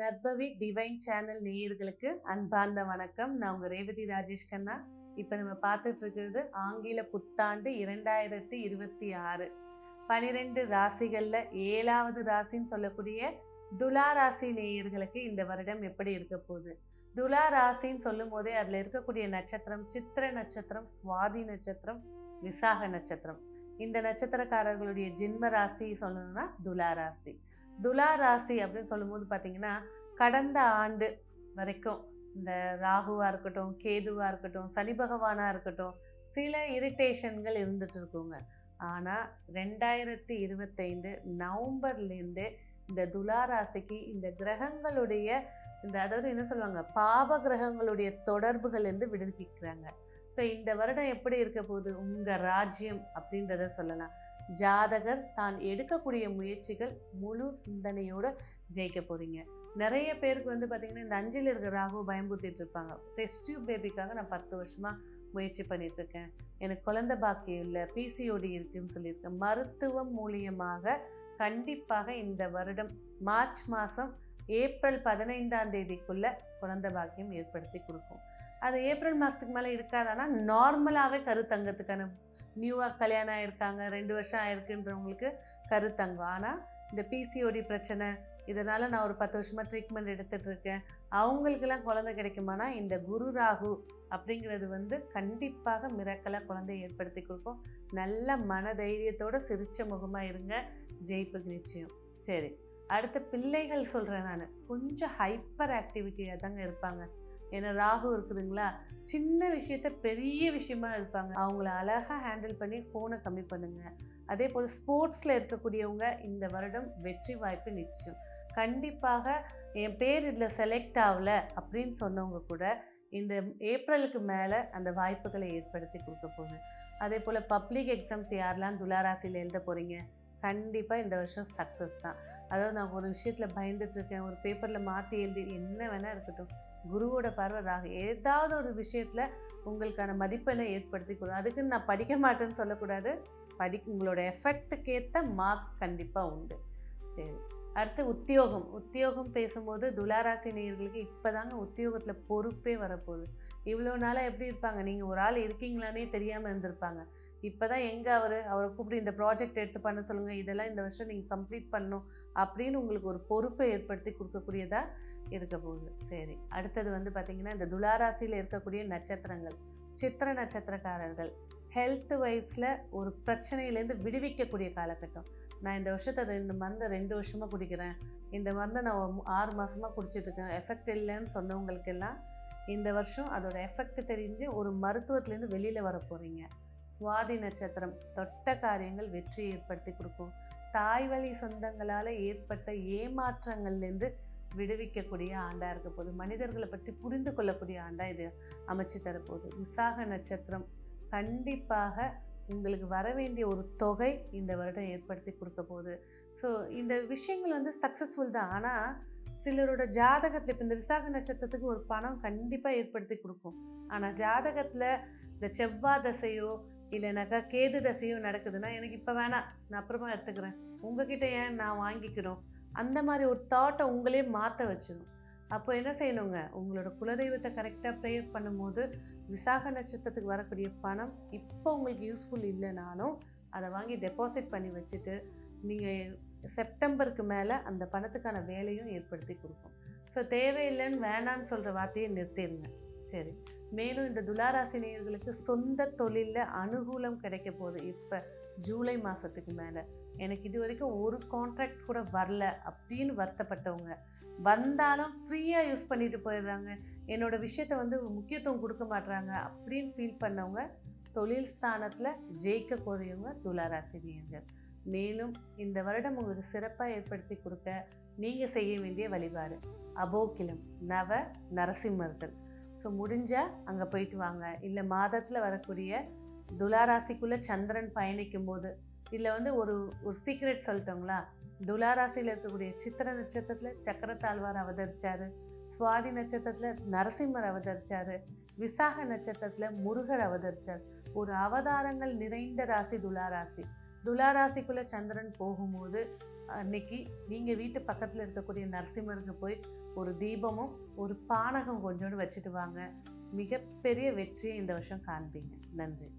நற்பவி divine channel நேயர்களுக்கு அன்பார்ந்த வணக்கம். நான் உங்கள் ரேவதி ராஜேஷ் கண்ணா. இப்போ நம்ம பார்த்துட்டு இருக்கிறது ஆங்கில புத்தாண்டு இரண்டாயிரத்தி இருபத்தி ஆறு. பனிரெண்டு ராசிகளில் ஏழாவது ராசின்னு சொல்லக்கூடிய துலா ராசி நேயர்களுக்கு இந்த வருடம் எப்படி இருக்க போகுது? துலா ராசின்னு சொல்லும் போதே அதில் இருக்கக்கூடிய நட்சத்திரம் சித்திர நட்சத்திரம் சுவாதி நட்சத்திரம் விசாக நட்சத்திரம். இந்த நட்சத்திரக்காரர்களுடைய ஜென்ம ராசி சொல்லணும்னா துலா ராசி. துலா ராசி அப்படின்னு சொல்லும்போது பார்த்தீங்கன்னா கடந்த ஆண்டு வரைக்கும் இந்த ராகுவாக இருக்கட்டும் கேதுவாக இருக்கட்டும் சனி பகவானாக இருக்கட்டும் சில இரிட்டேஷன்கள் இருந்துட்டு இருக்குங்க. ஆனால் ரெண்டாயிரத்தி இருபத்தைந்து நவம்பர்லேருந்து இந்த துலா ராசிக்கு இந்த கிரகங்களுடைய இந்த அதாவது என்ன சொல்லுவாங்க பாப கிரகங்களுடைய தொடர்புகள்லேருந்து விடுவிக்கிறாங்க. ஸோ இந்த வருடம் எப்படி இருக்க போகுது? உங்கள் ராஜ்யம் அப்படின்றத சொல்லலாம். ஜாதகர் தான் எடுக்கக்கூடிய முயற்சிகள் முழு சிந்தனையோடு ஜெயிக்க போகிறீங்க நிறைய பேருக்கு வந்து பார்த்திங்கன்னா இந்த அஞ்சில் இருக்கிற ராகு பயம்புத்திட்டு இருப்பாங்க. டெஸ்ட் டியூப் பேபிக்காக நான் பத்து வருஷமாக முயற்சி பண்ணிட்டு இருக்கேன். எனக்கு குழந்தை பாக்கியம் இல்லை பிசிஓடி இருக்குன்னு சொல்லியிருக்கேன். மருத்துவம் மூலியமாக கண்டிப்பாக இந்த வருடம் மார்ச் மாதம் ஏப்ரல் பதினைந்தாம் தேதிக்குள்ளே குழந்தை பாக்கியம் ஏற்படுத்தி கொடுக்கும். அது ஏப்ரல் மாதத்துக்கு மேலே இருக்காதானா? நார்மலாகவே கருத்தங்கத்துக்கான நியூவாக கல்யாணம் ஆகிருக்காங்க ரெண்டு வருஷம் ஆயிருக்குன்றவங்களுக்கு கருத்தங்கம். ஆனால் இந்த பிசிஓடி பிரச்சனை இதனால் நான் ஒரு பத்து வருஷமாக ட்ரீட்மெண்ட் எடுத்துகிட்டு இருக்கேன். அவங்களுக்கெல்லாம் குழந்தை கிடைக்குமானா இந்த குரு ராகு அப்படிங்கிறது வந்து கண்டிப்பாக மிரக்கலாக குழந்தை ஏற்படுத்தி கொடுக்கும். நல்ல மன தைரியத்தோடு சிரித்த முகமாக இருங்க. ஜெயிப்புக்கு நிச்சயம். சரி அடுத்து பிள்ளைகள் சொல்கிறேன் நான். கொஞ்சம் ஹைப்பர் ஆக்டிவிட்டியாக தாங்க இருப்பாங்க. ஏன்னா ராகு இருக்குதுங்களா? சின்ன விஷயத்த பெரிய விஷயமா இருப்பாங்க அவங்கள அழகாக ஹேண்டில் பண்ணி ஃபோனை கம்மி பண்ணுங்க. அதே போல் ஸ்போர்ட்ஸில் இருக்கக்கூடியவங்க இந்த வருடம் வெற்றி வாய்ப்பு நிச்சயம். கண்டிப்பாக என் பேர் இதில் செலக்ட் ஆகல அப்படின்னு சொன்னவங்க கூட இந்த ஏப்ரலுக்கு மேலே அந்த வாய்ப்புகளை ஏற்படுத்தி கொடுக்க போகுது. அதே போல் பப்ளிக் எக்ஸாம்ஸ் யாரெல்லாம் துளாராசியில் எழுத போகிறீங்க கண்டிப்பாக இந்த வருஷம் சக்ஸஸ் தான். அதாவது நான் ஒரு விஷயத்தில் பயந்துட்டுருக்கேன் ஒரு பேப்பரில் மாற்றி எழுதி என்ன வேணால் இருக்கட்டும். குருவோட பார்வை ராகு. ஏதாவது ஒரு விஷயத்தில் உங்களுக்கான மதிப்பெண்ணை ஏற்படுத்தி கொடு அதுக்குன்னு நான் படிக்க மாட்டேன்னு சொல்லக்கூடாது. படி உங்களோட எஃபெக்ட்டுக்கு ஏற்ற மார்க்ஸ் கண்டிப்பாக உண்டு. சரி. அடுத்து உத்தியோகம். உத்தியோகம் பேசும்போது துளாராசி இப்போ தாங்க உத்தியோகத்தில் பொறுப்பே வரப்போகுது. இவ்வளோ நாளாக எப்படி இருப்பாங்க? நீங்கள் ஒரு ஆள் இருக்கீங்களானே தெரியாமல் இருந்திருப்பாங்க. இப்போ தான் எங்கே அவர்? அவரை கூப்பிட்டு இந்த ப்ராஜெக்ட் எடுத்து பண்ண சொல்லுங்கள் இதெல்லாம் இந்த வருஷம் நீங்கள் கம்ப்ளீட் பண்ணணும் அப்படின்னு உங்களுக்கு ஒரு பொறுப்பை ஏற்படுத்தி கொடுக்கக்கூடியதாக இருக்க போகுது. சரி அடுத்தது வந்து பார்த்திங்கன்னா இந்த துளாராசியில் இருக்கக்கூடிய நட்சத்திரங்கள். சித்திர நட்சத்திரக்காரர்கள். ஹெல்த் வைஸில் ஒரு பிரச்சனையிலேருந்து விடுவிக்கக்கூடிய காலகட்டம். நான் இந்த வருஷத்தை ரெண்டு மருந்தை ரெண்டு வருஷமாக குடிக்கிறேன். இந்த மருந்தை நான் ஆறு மாதமாக குடிச்சிட்ருக்கேன் எஃபெக்ட் இல்லைன்னு சொன்னவங்களுக்கெல்லாம் இந்த வருஷம் அதோட எஃபெக்ட் தெரிஞ்சு ஒரு மருத்துவத்துலேருந்து வெளியில் வர போகிறீங்க சுவாதி நட்சத்திரம் தொட்ட காரியங்கள் வெற்றி ஏற்படுத்தி கொடுக்கும். தாய் வழி சொந்தங்களால் ஏற்பட்ட ஏமாற்றங்கள்லேருந்து விடுவிக்கக்கூடிய ஆண்டாக இருக்க போது மனிதர்களை பற்றி புரிந்து கொள்ளக்கூடிய ஆண்டாக இது அமைச்சு தரப்போகுது. விசாக நட்சத்திரம் கண்டிப்பாக உங்களுக்கு வர வேண்டிய ஒரு தொகை இந்த வருடம் ஏற்படுத்தி கொடுக்க போகுது. ஸோ இந்த விஷயங்கள் வந்து சக்ஸஸ்ஃபுல் தான். ஆனால் சிலரோட ஜாதகத்தில் இப்போ இந்த விசாக நட்சத்திரத்துக்கு ஒரு பணம் கண்டிப்பாக ஏற்படுத்தி கொடுக்கும். ஆனால் ஜாதகத்தில் இந்த செவ்வாய் தசையோ இல்லைனாக்கா கேது தசையும் நடக்குதுன்னா எனக்கு இப்போ வேணாம் நான் அப்புறமா எடுத்துக்கிறேன். உங்ககிட்ட ஏன் நான் வாங்கிக்கணும் அந்த மாதிரி ஒரு தாட்டை உங்களே மாற்ற வச்சிடும் அப்போ என்ன செய்யணுங்க? உங்களோட குலதெய்வத்தை கரெக்டாக ப்ரேயர் பண்ணும்போது விசாக நட்சத்திரத்துக்கு வரக்கூடிய பணம் இப்போ உங்களுக்கு யூஸ்ஃபுல் இல்லைனாலும் அதை வாங்கி டெபாசிட் பண்ணி வச்சுட்டு நீங்கள் செப்டம்பருக்கு மேலே அந்த பணத்துக்கான வேலையும் ஏற்படுத்தி கொடுக்கும். ஸோ தேவையில்லைன்னு வேணான்னு சொல்கிற வார்த்தையை நிறுத்திடுங்க சரி. மேலும் இந்த துளாராசி நேயர்களுக்கு சொந்த தொழிலில் அனுகூலம் கிடைக்க போகுது. இப்போ ஜூலை மாதத்துக்கு மேலே. எனக்கு இது வரைக்கும் ஒரு கான்ட்ராக்ட் கூட வரல அப்படின்னு வருத்தப்பட்டவங்க. வந்தாலும் ஃப்ரீயாக யூஸ் பண்ணிட்டு போயிடுறாங்க. என்னோடய விஷயத்த வந்து முக்கியத்துவம் கொடுக்க மாட்றாங்க அப்படின்னு ஃபீல் பண்ணவங்க தொழில் ஸ்தானத்தில் ஜெயிக்கக்கூடியவங்க துளாராசினியர்கள் மேலும் இந்த வருடம் உங்களுக்கு சிறப்பாக ஏற்படுத்தி கொடுக்க நீங்கள் செய்ய வேண்டிய வழிபாடு. அபோக்கிலம் நவ நரசிம்மர்கள். ஸோ முடிஞ்சால் அங்கே போயிட்டு வாங்க. இல்லை மாதத்தில் வரக்கூடிய துளாராசிக்குள்ளே சந்திரன் பயணிக்கும் போது இதில் வந்து ஒரு ஒரு சீக்ரெட் சொல்லிட்டோங்களா துளாராசியில் இருக்கக்கூடிய சித்திர நட்சத்திரத்தில் சக்கரத்தாழ்வார் அவதரித்தார் சுவாதி நட்சத்திரத்தில் நரசிம்மர் அவதரித்தார் விசாக நட்சத்திரத்தில் முருகர் அவதரிச்சார். ஒரு அவதாரங்கள் நிறைந்த ராசி துளாராசி. துளாராசிக்குள்ள சந்திரன் போகும்போது அன்னைக்கு நீங்கள் வீட்டு பக்கத்தில் இருக்கக்கூடிய நரசிம்மருக்கு போய் ஒரு தீபமும் ஒரு பானகம் கொஞ்சோண்டு வச்சுட்டு வாங்க. மிகப்பெரிய வெற்றியை இந்த வருஷம் காண்பீங்க. நன்றி.